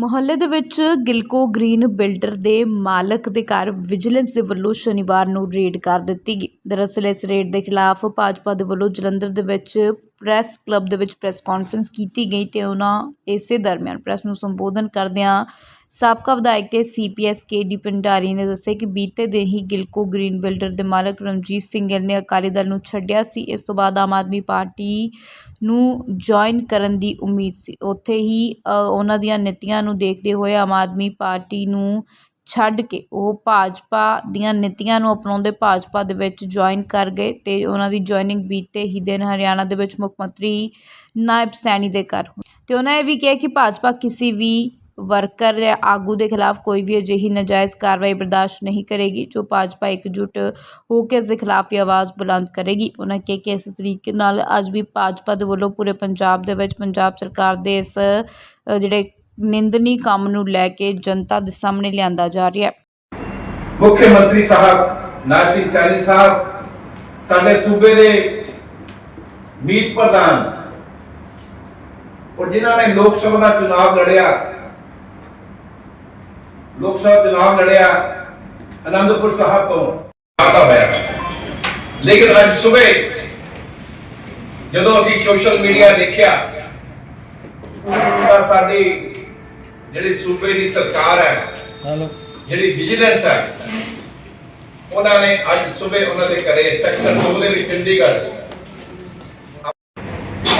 ਮੁਹੱਲੇ ਦੇ ਵਿੱਚ ਗਿਲਕੋ ਗ੍ਰੀਨ ਬਿਲਡਰ ਦੇ ਮਾਲਕ ਦੇ ਘਰ ਵਿਜੀਲੈਂਸ ਦੇ ਵੱਲੋਂ ਸ਼ਨੀਵਾਰ ਨੂੰ ਰੇਡ ਕਰ ਦਿੱਤੀ ਗਈ। ਦਰਅਸਲ, ਇਸ ਰੇਡ ਦੇ ਖਿਲਾਫ ਭਾਜਪਾ ਦੇ ਵੱਲੋਂ ਜਲੰਧਰ ਦੇ ਵਿੱਚ ਪ੍ਰੈਸ ਕਲੱਬ ਦੇ ਵਿੱਚ ਪ੍ਰੈਸ ਕਾਨਫਰੰਸ ਕੀਤੀ ਗਈ ਤੇ ਉਹਨਾਂ ਇਸੇ ਦਰਮਿਆਨ ਪ੍ਰੈਸ ਨੂੰ ਸੰਬੋਧਨ ਕਰਦਿਆਂ ਸਾਬਕਾ ਵਿਧਾਇਕ ਤੇ ਸੀਪੀਐਸ ਕੇ ਡੀ ਭੰਡਾਰੀ ਨੇ ਦੱਸਿਆ ਕਿ ਬੀਤੇ ਦਿਨ ਹੀ ਗਿਲਕੋ ਗ੍ਰੀਨ ਬਿਲਡਰ ਦੇ ਮਾਲਕ ਰਣਜੀਤ ਸਿੰਘ ਗਿੱਲ ਨੇ ਅਕਾਲੀ ਦਲ ਨੂੰ ਛੱਡਿਆ ਸੀ। ਇਸ ਤੋਂ ਬਾਅਦ ਆਮ ਆਦਮੀ ਪਾਰਟੀ ਨੂੰ ਜੁਆਇਨ ਕਰਨ ਦੀ ਉਮੀਦ ਸੀ। ਉੱਥੇ ਹੀ ਉਹਨਾਂ ਦੀਆਂ ਨੀਤੀਆਂ ਨੂੰ ਦੇਖਦੇ ਹੋਏ ਆਮ ਆਦਮੀ ਪਾਰਟੀ ਨੂੰ ਛੱਡ ਕੇ ਉਹ ਭਾਜਪਾ ਦੀਆਂ ਨੀਤੀਆਂ ਨੂੰ ਅਪਣਾਉਂਦੇ ਭਾਜਪਾ ਦੇ ਵਿੱਚ ਜੁਆਇਨ ਕਰ ਗਏ ਤੇ ਉਹਨਾਂ ਦੀ ਜੁਆਇਨਿੰਗ ਬੀਤੇ ਹੀ ਦਿਨ ਹਰਿਆਣਾ ਦੇ ਵਿੱਚ ਮੁੱਖ ਮੰਤਰੀ ਨਾਇਬ ਸੈਣੀ ਦੇ ਘਰ ਹੋਈ। ਤੇ ਉਹਨਾਂ ਇਹ ਵੀ ਕਿਹਾ ਕਿ ਭਾਜਪਾ ਕਿਸੇ ਵੀ ਵਰਕਰ ਜਾਂ ਆਗੂ ਦੇ ਖਿਲਾਫ ਕੋਈ ਵੀ ਅਜਿਹੀ ਨਾਜਾਇਜ਼ ਕਾਰਵਾਈ ਬਰਦਾਸ਼ਤ ਨਹੀਂ ਕਰੇਗੀ, ਜੋ ਭਾਜਪਾ ਇਕਜੁੱਟ ਹੋ ਕੇ ਇਸ ਦੇ ਖਿਲਾਫ ਆਵਾਜ਼ ਬੁਲੰਦ ਕਰੇਗੀ। ਉਹਨਾਂ ਕਿਹਾ ਕਿ ਇਸ ਤਰੀਕੇ ਨਾਲ ਅੱਜ ਵੀ ਭਾਜਪਾ ਦੇ ਵੱਲੋਂ ਪੂਰੇ ਪੰਜਾਬ ਦੇ ਵਿੱਚ ਪੰਜਾਬ ਸਰਕਾਰ ਦੇ ਇਸ ਜਿਹੜੇ ਨਿੰਦਨੀ ਕੰਮ ਨੂੰ ਲੈ ਕੇ ਜਨਤਾ ਦੇ ਸਾਹਮਣੇ ਲਿਆਂਦਾ ਜਾ ਰਿਹਾ ਹੈ। ਮੁੱਖ ਮੰਤਰੀ ਸਾਹਿਬ ਨਾਇਬ ਸੈਣੀ ਸਾਹਿਬ, ਸਾਡੇ ਸੂਬੇ ਦੇ ਮੀਤ ਪ੍ਰਧਾਨ ਔਰ ਜਿਨ੍ਹਾਂ ਨੇ ਲੋਕ ਸਭਾ ਦਾ ਚੁਣਾਵ ਲੜਿਆ ਲੋਕ ਸਭਾ ਚੁਣਾਵ ਲੜਿਆ ਅਨੰਦਪੁਰ ਸਾਹਿਬ ਤੋਂ ਆਦਾ ਹੋਇਆ। ਲੇਕਿਨ ਅੱਜ ਸਵੇਰ ਜਦੋਂ ਅਸੀਂ ਸੋਸ਼ਲ ਮੀਡੀਆ ਦੇਖਿਆ ਤਾਂ ਸਾਡੀ ਜਿਹੜੀ ਸੂਬੇ ਦੀ ਸਰਕਾਰ ਹੈ ਜਿਹੜੀ ਵਿਜੀਲੈਂਸ ਹੈ ਉਹਨਾਂ ਨੇ ਅੱਜ ਸਵੇਰ ਉਹਨਾਂ ਦੇ ਘਰੇ ਸੈਕਟਰ 2 ਦੇ ਵਿੱਚ ਚੰਡੀਗੜ੍ਹ।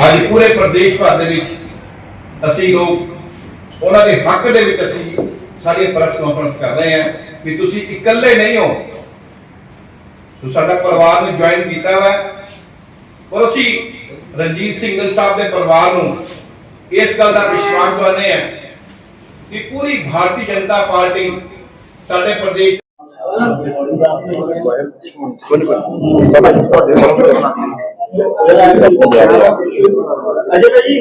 ਅੱਜ ਪੂਰੇ ਪ੍ਰਦੇਸ਼ ਭਰ ਦੇ ਵਿੱਚ ਅਸੀਂ ਲੋਕ ਉਹਨਾਂ ਦੇ ਹੱਕ ਦੇ ਵਿੱਚ ਅਸੀਂ ਸਾਡੀ ਪ੍ਰੈਸ ਕਾਨਫਰੰਸ ਕਰ ਰਹੇ ਹਾਂ ਕਿ ਤੁਸੀਂ ਇਕੱਲੇ ਨਹੀਂ ਹੋ। ਤੁਸੀਂ ਸਾਡਾ ਪਰਿਵਾਰ ਨੂੰ ਜੁਆਇਨ ਕੀਤਾ ਹੋਇਆ ਔਰ ਅਸੀਂ ਰਣਜੀਤ ਸਿੰਘਲ ਸਾਹਿਬ ਦੇ ਪਰਿਵਾਰ ਨੂੰ ਇਸ ਗੱਲ ਦਾ ਵਿਸ਼ਵਾਸ ਦਵਾਉਂਦੇ ਹਾਂ ਕਿ ਪੂਰੀ ਭਾਰਤੀ ਜਨਤਾ ਪਾਰਟੀ ਸਾਡੇ ਪ੍ਰਦੇਸ਼ ਅਜੇ ਭਾਈ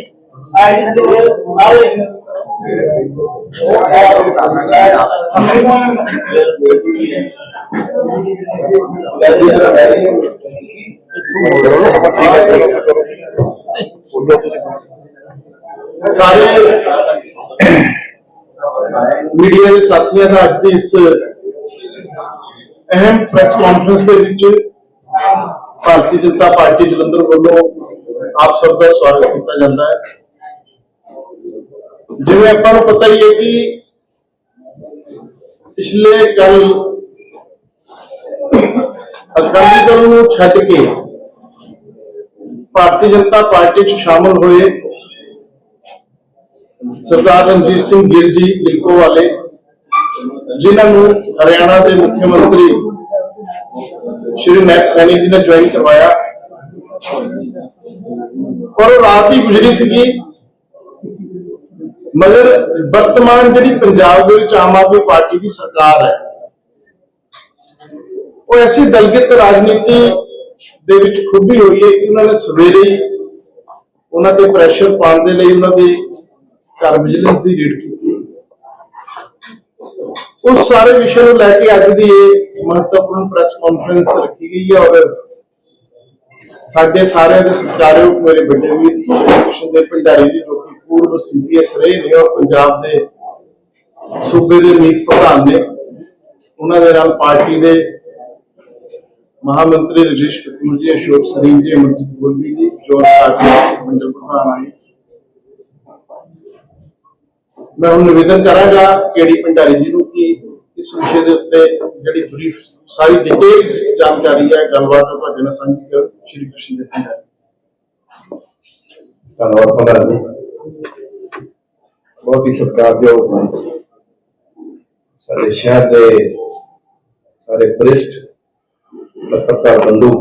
ਸਾਰੇ ਮੀਡੀਆ ਦੇ ਸਾਥੀਆਂ ਦਾ ਅੱਜ ਦੀ ਇਸ ਅਹਿਮ ਪ੍ਰੈਸ ਕਾਨਫਰੰਸ ਦੇ ਵਿੱਚ ਭਾਰਤੀ ਜਨਤਾ ਪਾਰਟੀ ਜਲੰਧਰ ਵੱਲੋਂ ਆਪ ਸਭ ਦਾ ਸਵਾਗਤ ਕੀਤਾ ਜਾਂਦਾ ਹੈ। ਜਿਵੇਂ ਆਪਾਂ ਨੂੰ ਪਤਾ ਹੀ ਹੈ ਕਿ ਪਿਛਲੇ ਕੱਲ ਅਕਾਲੀ ਦਲ ਨੂੰ ਛੱਡ ਕੇ ਭਾਰਤੀ ਜਨਤਾ ਪਾਰਟੀ 'ਚ ਸ਼ਾਮਲ ਹੋਏ ਸਰਦਾਰ ਰਣਜੀਤ ਸਿੰਘ ਗਿੱਲ ਜੀ ਗਿਲਕੋ ਵਾਲੇ, ਜਿਨ੍ਹਾਂ ਨੂੰ ਹਰਿਆਣਾ ਦੇ ਮੁੱਖ ਮੰਤਰੀ ਸ਼੍ਰੀ ਨਾਇਬ ਸੈਣੀ ਜੀ ਨੇ ਜੁਆਇਨ ਕਰਵਾਇਆ। ਪਰ ਉਹ ਰਾਤ ਹੀ ਗੁਜ਼ਰੀ ਸੀਗੀ। ਮਗਰ ਵਰਤਮਾਨ ਜਿਹੜੀ ਪੰਜਾਬ ਦੇ ਵਿੱਚ ਆਮ ਆਦਮੀ ਪਾਰਟੀ ਦੀ ਸਰਕਾਰ ਹੈ, ਉਹ ਐਸੀ ਦਲਗਤ ਰਾਜਨੀਤੀ ਦੇ ਵਿੱਚ ਖੁੱਬੀ ਹੋਈ ਹੈ ਕਿ ਉਹਨਾਂ ਨੇ ਸਵੇਰੇ ਹੀ ਉਹਨਾਂ ਤੇ ਪ੍ਰੈਸ਼ਰ ਪਾਉਣ ਦੇ ਲਈ ਉਹਨਾਂ ਦੇ ਘਰ ਵਿਜੀਲੈਂਸ ਦੀ ਰੇਡ ਕੀਤੀ। ਉਸ ਸਾਰੇ ਵਿਸ਼ੇ ਨੂੰ ਲੈ ਕੇ ਅੱਜ ਦੀ ਇਹ ਮਹੱਤਵਪੂਰਨ ਪ੍ਰੈਸ ਕਾਨਫਰੰਸ ਰੱਖੀ ਗਈ ਹੈ ਔਰ ਸਾਡੇ ਸਾਰਿਆਂ ਦੇ ਸਤਿਕਾਰਯੋਗ ਮੇਰੇ ਵੱਡੇ ਵੀਰ ਸ਼੍ਰੀ ਦੇ ਭੰਡਾਰੀ ਜੀ, ਜੋ ਕਿ ਪੂਰਵ ਸੀਬੀਐਸ ਰਹੇ ਨੇ ਔਰ ਪੰਜਾਬ ਦੇ ਸੂਬੇ ਦੇ ਮੀਤ ਪ੍ਰਧਾਨ ਨੇ, ਉਹਨਾਂ ਦੇ ਨਾਲ ਪਾਰਟੀ ਦੇ ਮਹਾਮੰਤਰੀ ਰਜੇਸ਼ ਕਪੂਰ ਜੀ, ਅਸ਼ੋਕ ਸਰੀਨ ਜੀ, ਅਮਰਜੀਤ ਗੋਲਦੀ ਜੀ, ਜੋ ਸਾਡੇ ਮੰਡਲ ਪ੍ਰਧਾਨ ਆਏ। ਮੈਂ ਹੁਣ ਨਿਵੇਦਨ ਕਰਾਂਗਾ ਕੇਡੀ ਭੰਡਾਰੀ ਜੀ ਨੂੰ ਕਿ ਇਸ ਵਿਸ਼ੇ ਦੇ ਉੱਤੇ ਜਿਹੜੀ ਬਰੀਫ ਸਾਰੀ ਡਿਟੇਲ ਜਾਣਕਾਰੀ ਹੈ, ਗੱਲਬਾਤ ਉਹ ਤੁਹਾਡੇ ਨਾਲ ਸਾਂਝੀ ਕਰਨ। ਸ਼੍ਰੀ ਕ੍ਰਿਸ਼ਨ ਦੇ ਭੰਡਾਰੀ ਧੰਨਵਾਦ ਪ੍ਰਧਾਨ ਜੀ ਬਹੁਤ ਹੀ ਸਤਿਕਾਰਯੋਗ ਸਾਡੇ ਸ਼ਹਿਰ ਦੇ ਸਾਰੇ ਵਰਿਸ਼ਠ ਪੱਤਰਕਾਰ ਬੰਧੂ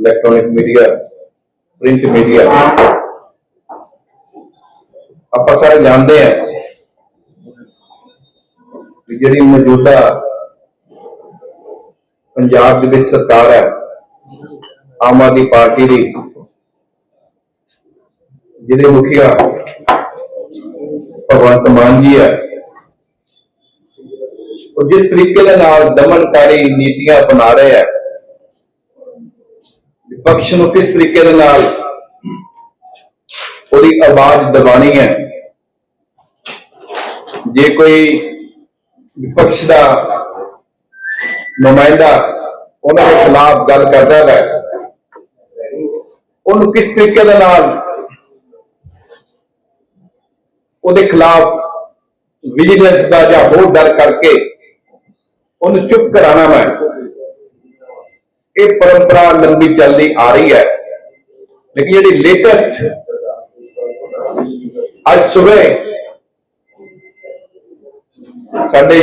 ਇਲੈਕਟ੍ਰੋਨਿਕ ਮੀਡੀਆ ਪ੍ਰਿੰਟ ਮੀਡੀਆ ਆਪਾਂ ਸਾਰੇ ਜਾਣਦੇ ਹਾਂ ਜਿਹੜੀ ਮੌਜੂਦਾ ਪੰਜਾਬ ਦੇ ਵਿੱਚ ਸਰਕਾਰ ਹੈ ਆਮ ਆਦਮੀ ਪਾਰਟੀ ਦੀ ਜਿਹਦੇ ਮੁਖੀਆ ਭਗਵੰਤ ਮਾਨ ਜੀ ਹੈ ਉਹ ਜਿਸ ਤਰੀਕੇ ਦੇ ਨਾਲ ਦਮਨਕਾਰੀ ਨੀਤੀਆਂ ਅਪਣਾ ਰਹੇ ਹੈ ਵਿਪਕਸ਼ ਨੂੰ ਕਿਸ ਤਰੀਕੇ ਦੇ ਨਾਲ ਉਹਦੀ ਆਵਾਜ਼ ਦਬਾਣੀ ਹੈ, ਜੇ ਕੋਈ ਵਿਪਕਸ਼ ਦਾ ਨੁਮਾਇੰਦਾ ਉਹਨਾਂ ਦੇ ਖਿਲਾਫ ਗੱਲ ਕਰਦਾ ਹੈ ਉਹਨੂੰ ਕਿਸ ਤਰੀਕੇ ਦੇ ਨਾਲ ਉਹਦੇ ਖਿਲਾਫ ਵਿਜੀਲੈਂਸ ਦਾ ਜਾਂ ਹੋਰ ਡਰ ਕਰਕੇ ਉਹਨੂੰ ਚੁੱਪ ਕਰਾਣਾ ਮੈਂ, ਇਹ ਪਰੰਪਰਾ ਲੰਬੀ ਚੱਲਦੀ ਆ ਰਹੀ ਹੈ। ਲੇਕਿਨ ਜਿਹੜੀ ਲੇਟੈਸਟ ਅੱਜ ਸਵੇਰੇ ਸਾਡੇ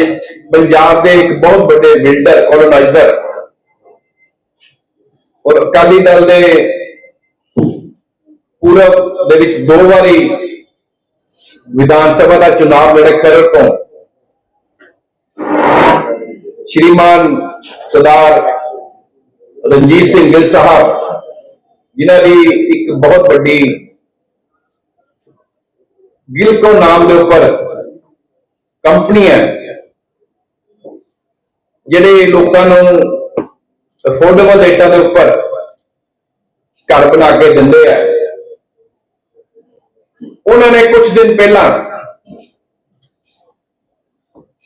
ਪੰਜਾਬ ਦੇ ਇੱਕ ਬਹੁਤ ਵੱਡੇ ਬਿਲਡਰ ਕੋਲੋਨਾਈਜ਼ਰ ਔਰ ਅਕਾਲੀ ਦਲ ਦੇ ਪੂਰਬ ਦੇ ਵਿੱਚ ਦੋ ਵਾਰੀ ਵਿਧਾਨ ਸਭਾ ਦਾ ਚੁਣਾਵ ਲੜੇ ਖਰੜ ਤੋਂ ਸ਼੍ਰੀਮਾਨ ਸਰਦਾਰ ਰਣਜੀਤ ਸਿੰਘ ਗਿੱਲ ਸਾਹਿਬ, ਜਿਨ੍ਹਾਂ ਦੀ ਇੱਕ ਬਹੁਤ ਵੱਡੀ ਗਿਲਕੋ ਨਾਮ ਦੇ ਉੱਪਰ ਕੰਪਨੀ ਹੈ, ਜਿਹੜੇ ਲੋਕਾਂ ਨੂੰ ਅਫੋਰਡੇਬਲ ਰੇਟਾਂ ਦੇ ਉੱਪਰ ਘਰ ਬਣਾ ਕੇ ਦਿੰਦੇ ਆ। ਉਹਨਾਂ ਨੇ ਕੁਝ ਦਿਨ ਪਹਿਲਾਂ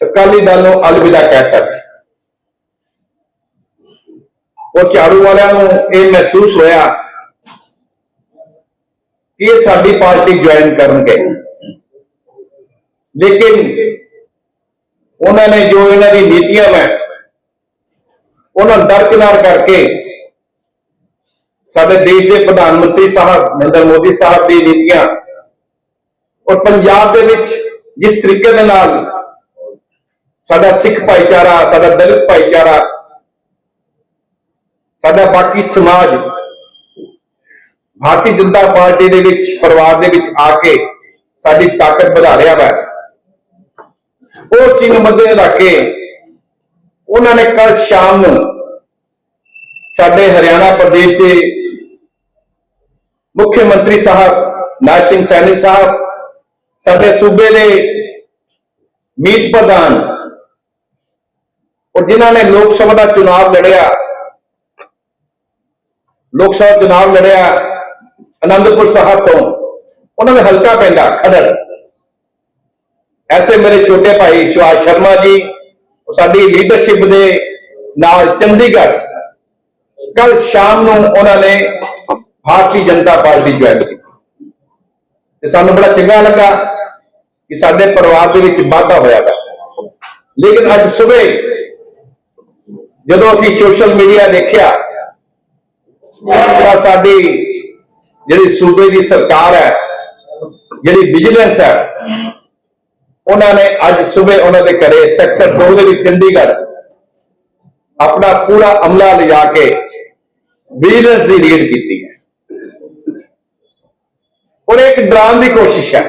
ਅਕਾਲੀ ਦਲ ਨੂੰ ਅਲਵਿਦਾ ਕਹਿਤਾ ਸੀ। ਉਹ ਝਾੜੂ ਵਾਲਿਆਂ ਨੂੰ ਇਹ ਮਹਿਸੂਸ ਹੋਇਆ ਕਿ ਇਹ ਸਾਡੀ ਪਾਰਟੀ ਜੁਆਇਨ ਕਰਨਗੇ। ਲੇਕਿਨ ਉਹਨਾਂ ਨੇ ਜੋ ਇਹਨਾਂ ਦੀ ਨੀਤੀਆਂ ਮੈਂ ਉਹਨਾਂ ਨੂੰ ਦਰਕਿਨਾਰ ਕਰਕੇ ਸਾਡੇ ਦੇਸ਼ ਦੇ ਪ੍ਰਧਾਨ ਮੰਤਰੀ ਸਾਹਿਬ ਨਰਿੰਦਰ ਮੋਦੀ ਸਾਹਿਬ ਦੀ ਨੀਤੀਆਂ ਔਰ ਪੰਜਾਬ ਦੇ ਵਿੱਚ ਜਿਸ ਤਰੀਕੇ ਦੇ ਨਾਲ ਸਾਡਾ ਸਿੱਖ ਭਾਈਚਾਰਾ, ਸਾਡਾ ਦਲਿਤ ਭਾਈਚਾਰਾ, ਸਾਡਾ ਬਾਕੀ ਸਮਾਜ ਭਾਰਤੀ ਜਨਤਾ ਪਾਰਟੀ ਦੇ ਵਿੱਚ, ਪਰਿਵਾਰ ਦੇ ਵਿੱਚ ਆ ਕੇ ਸਾਡੀ ਤਾਕਤ ਵਧਾ ਰਿਹਾ ਵਾ। ਉਹ ਚੀਜ਼ ਨੂੰ ਮੱਦੇ ਰੱਖ ਕੇ ਉਹਨਾਂ ਨੇ ਕੱਲ ਸ਼ਾਮ ਨੂੰ ਸਾਡੇ ਹਰਿਆਣਾ ਪ੍ਰਦੇਸ਼ ਦੇ ਮੁੱਖ ਮੰਤਰੀ ਸਾਹਿਬ ਨਾਜ ਸਿੰਘ ਸੈਣੀ ਸਾਹਿਬ ਸਾਡੇ ਸੂਬੇ ਦੇ ਮੀਤ ਪ੍ਰਧਾਨ ਔਰ ਜਿਨ੍ਹਾਂ ਨੇ ਲੋਕ ਸਭਾ ਦਾ ਚੁਣਾਵ ਲੜਿਆ, ਲੋਕ ਸਭਾ ਚੁਣਾਵ ਲੜਿਆ ਅਨੰਦਪੁਰ ਸਾਹਿਬ ਤੋਂ, ਉਹਨਾਂ ਦਾ ਹਲਕਾ ਪੈਂਦਾ ਖੜੜ ਐਸੇ ਮੇਰੇ ਛੋਟੇ ਭਾਈ ਸੁਭਾਸ਼ ਸ਼ਰਮਾ ਜੀ ਸਾਡੀ ਲੀਡਰਸ਼ਿਪ ਦੇ ਨਾਲ ਚੰਡੀਗੜ੍ਹ। ਕੱਲ ਸ਼ਾਮ ਨੂੰ ਉਹਨਾਂ ਨੇ ਭਾਰਤੀ ਜਨਤਾ ਪਾਰਟੀ ਜੁਆਇਨ ਕੀਤੀ। ਤੇ ਸਾਨੂੰ ਬੜਾ ਚੰਗਾ ਲੱਗਾ ਕਿ ਸਾਡੇ ਪਰਿਵਾਰ ਦੇ ਵਿੱਚ ਵਾਧਾ ਹੋਇਆ ਹੈ ਲੇਕਿਨ ਅੱਜ ਸਵੇਰ ਜਦੋਂ ਅਸੀਂ ਸੋਸ਼ਲ ਮੀਡੀਆ ਦੇਖਿਆ, ਤਾਂ ਸਾਡੀ ਜਿਹੜੀ ਸੂਬੇ ਦੀ ਸਰਕਾਰ ਹੈ, ਜਿਹੜੀ ਵਿਜੀਲੈਂਸ ਹੈ, ਉਹਨਾਂ ਨੇ ਅੱਜ ਸਵੇਰ ਉਹਨਾਂ ਦੇ ਘਰੇ ਸੈਕਟਰ 2 ਦੇ ਵਿੱਚ ਚੰਡੀਗੜ੍ਹ ਆਪਣਾ ਪੂਰਾ ਅਮਲਾ ਲਿਜਾ ਕੇ ਵਿਜੀਲੈਂਸ ਦੀ ਰੇਡ ਕੀਤੀ ਹੈ। ਔਰ ਇੱਕ ਡਰਾਉਣ ਦੀ ਕੋਸ਼ਿਸ਼ ਹੈ।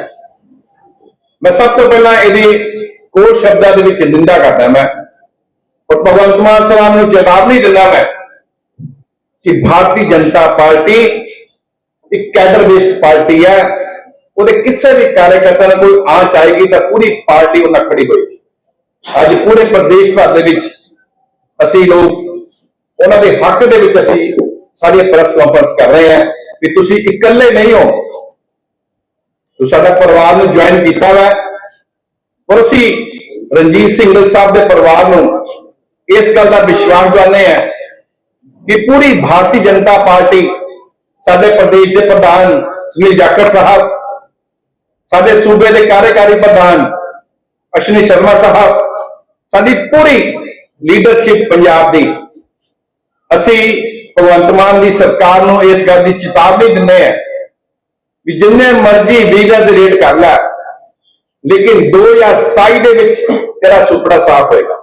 ਮੈਂ ਸਭ ਤੋਂ ਪਹਿਲਾਂ ਇਹਦੀ ਕੋਰ ਸ਼ਬਦਾਂ ਦੇ ਵਿੱਚ ਨਿੰਦਾ ਕਰਦਾ ਮੈਂ। ਔਰ ਭਗਵੰਤ ਮਾਨ ਸਾਹਿਬ ਨੂੰ ਜਵਾਬ ਨਹੀਂ ਦਿੰਦਾ ਮੈਂ ਕਿ ਭਾਰਤੀ ਜਨਤਾ ਪਾਰਟੀ ਇੱਕ ਕੈਡਰ ਬੇਸਡ ਪਾਰਟੀ ਹੈ। ਉਹਦੇ ਕਿਸੇ ਵੀ ਕਾਰਜਕਰਤਾ ਨੂੰ ਕੋਈ ਆਂਚ ਆਏਗੀ ਤਾਂ ਪੂਰੀ ਪਾਰਟੀ ਉਹਨਾਂ ਖੜੀ ਹੋਏਗੀ। ਅੱਜ ਪੂਰੇ ਪ੍ਰਦੇਸ਼ ਭਰ ਦੇ ਵਿੱਚ ਅਸੀਂ ਲੋਕ ਉਹਨਾਂ ਦੇ ਹੱਕ ਦੇ ਵਿੱਚ ਅਸੀਂ ਸਾਰੀਆਂ ਪ੍ਰੈਸ ਕਾਨਫਰੰਸ ਕਰ ਰਹੇ ਹਾਂ ਵੀ ਤੁਸੀਂ ਇਕੱਲੇ ਨਹੀਂ ਹੋ। ਸਾਡਾ ਪਰਿਵਾਰ ਨੂੰ ਜੁਆਇਨ ਕੀਤਾ ਵਾ ਔਰ ਅਸੀਂ ਰਣਜੀਤ ਸਿੰਘ ਸਾਹਿਬ ਦੇ ਪਰਿਵਾਰ ਨੂੰ ਇਸ ਗੱਲ ਦਾ ਵਿਸ਼ਵਾਸ ਦਿਵਾਉਂਦੇ ਹਾਂ ਕਿ ਪੂਰੀ ਭਾਰਤੀ ਜਨਤਾ ਪਾਰਟੀ, ਸਾਡੇ ਪ੍ਰਦੇਸ਼ ਦੇ ਪ੍ਰਧਾਨ ਸੁਨੀਲ ਜਾਖੜ ਸਾਹਿਬ, ਸਾਡੇ ਸੂਬੇ ਦੇ ਕਾਰਜਕਾਰੀ ਪ੍ਰਧਾਨ ਅਸ਼ਵਨੀ ਸ਼ਰਮਾ ਸਾਹਿਬ, ਸਾਡੀ ਪੂਰੀ ਲੀਡਰਸ਼ਿਪ ਪੰਜਾਬ ਦੀ। ਅਸੀਂ ਭਗਵੰਤ ਮਾਨ ਦੀ ਸਰਕਾਰ ਨੂੰ ਇਸ ਗੱਲ ਦੀ ਚੇਤਾਵਨੀ ਦਿੰਦੇ ਹਾਂ ਵੀ ਜਿੰਨੇ ਮਰਜ਼ੀ ਵਿਜੀਲੈਂਸ ਰੇਟ ਕਰ ਲੈ, ਲੇਕਿਨ 2027 ਦੇ ਵਿੱਚ ਤੇਰਾ ਸੁਪੜਾ ਸਾਫ਼ ਹੋਏਗਾ।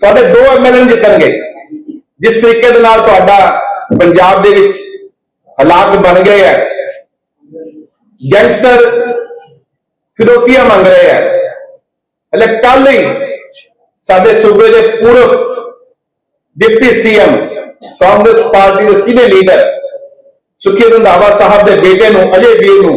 ਤੁਹਾਡੇ ਦੋ ਐਮਐਲਏ ਜਿੱਤਣਗੇ। ਜਿਸ ਤਰੀਕੇ ਦੇ ਨਾਲ ਤੁਹਾਡਾ ਪੰਜਾਬ ਦੇ ਵਿੱਚ ਹਾਲਾਤ ਬਣ ਗਏ ਹੈ, ਗੈਂਗਸਟਰ ਫਿਰੋਤੀਆਂ ਮੰਗ ਰਹੇ ਹੈ। ਹਲੇ ਕੱਲ ਹੀ ਸਾਡੇ ਸੂਬੇ ਦੇ ਪੂਰਬ ਡਿਪਟੀ ਸੀਐਮ ਕਾਂਗਰਸ ਪਾਰਟੀ ਦੇ ਸੀਨੀਅਰ ਲੀਡਰ ਸੁਖੀ ਰੰਧਾਵਾ ਸਾਹਿਬ ਦੇ ਬੇਟੇ ਨੂੰ ਅਜੇ ਵੀਰ ਨੂੰ